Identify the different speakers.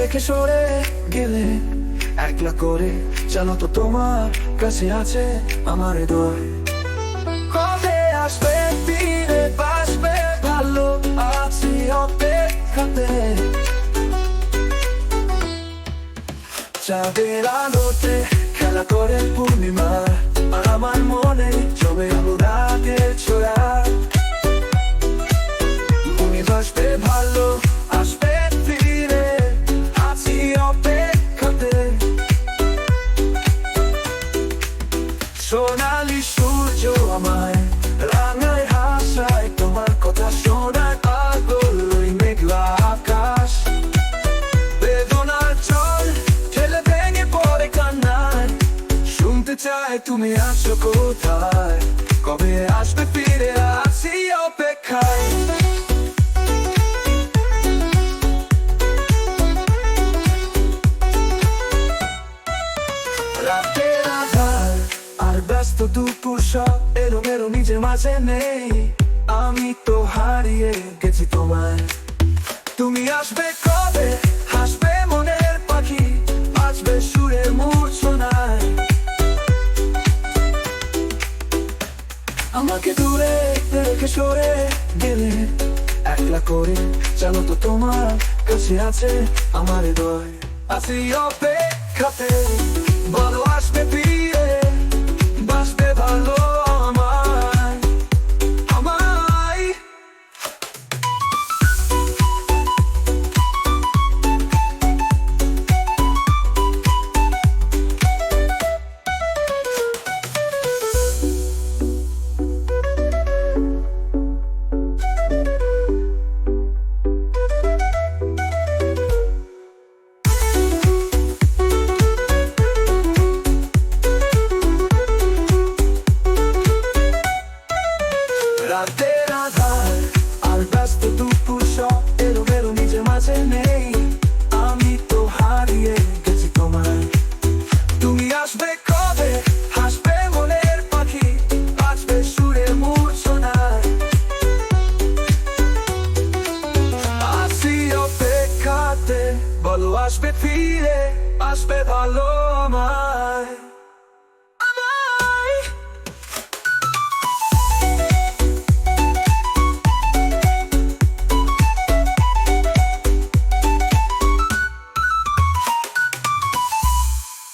Speaker 1: রেখে সরে গেলে একলা করে জানো তো তোমার কাছে আছে আমার হৃদয় কবে আসবে, ফিরে বাসবে, ভালো আছি অপেক্ষাতে। চাঁদের আলোতে খেলা করে পূর্ণিমা, আর আমার মনে জমে অনুরাগের সোনালি সূর্য আমায়, রাঙায় হাসায়, তোমার কথা শোনায় পাগল মেঘলা আকাশ। বেদনার জল ঠেলে ভেঙে পড়ে কান্নায়, শুনতে চাই তুমি আসো কোথায়, কবে আসবে ফিরে আসি অপেক্ষায়। আধার ব্যস্ত দুপুর সব এলো মেরো নিজের মাঝে নেই। আমি তো হারিয়ে গেছি তোমায়। তুমি আসবে কবে? হাসবে মনের পাখি বাজবে সুরের মূর্ছনায়। আমাকে দূরে রেখে সরে গেলে একলা করে জানো তো তোমার কাছে আছে আমার হৃদয়। আছি অপেক্ষাতে, বলো আসবে রাতের আধার আর ব্যস্ত দুপুর সব এলো মাঝে নেই আমি তো হারিয়ে গেছি তুমি আসবে কবে হাসবে মনের পাখি বাজবে সুরে মূর্ছনায় আসি অপেক্ষাতে বলো আসবে ফিরে আসবে ভালো আমার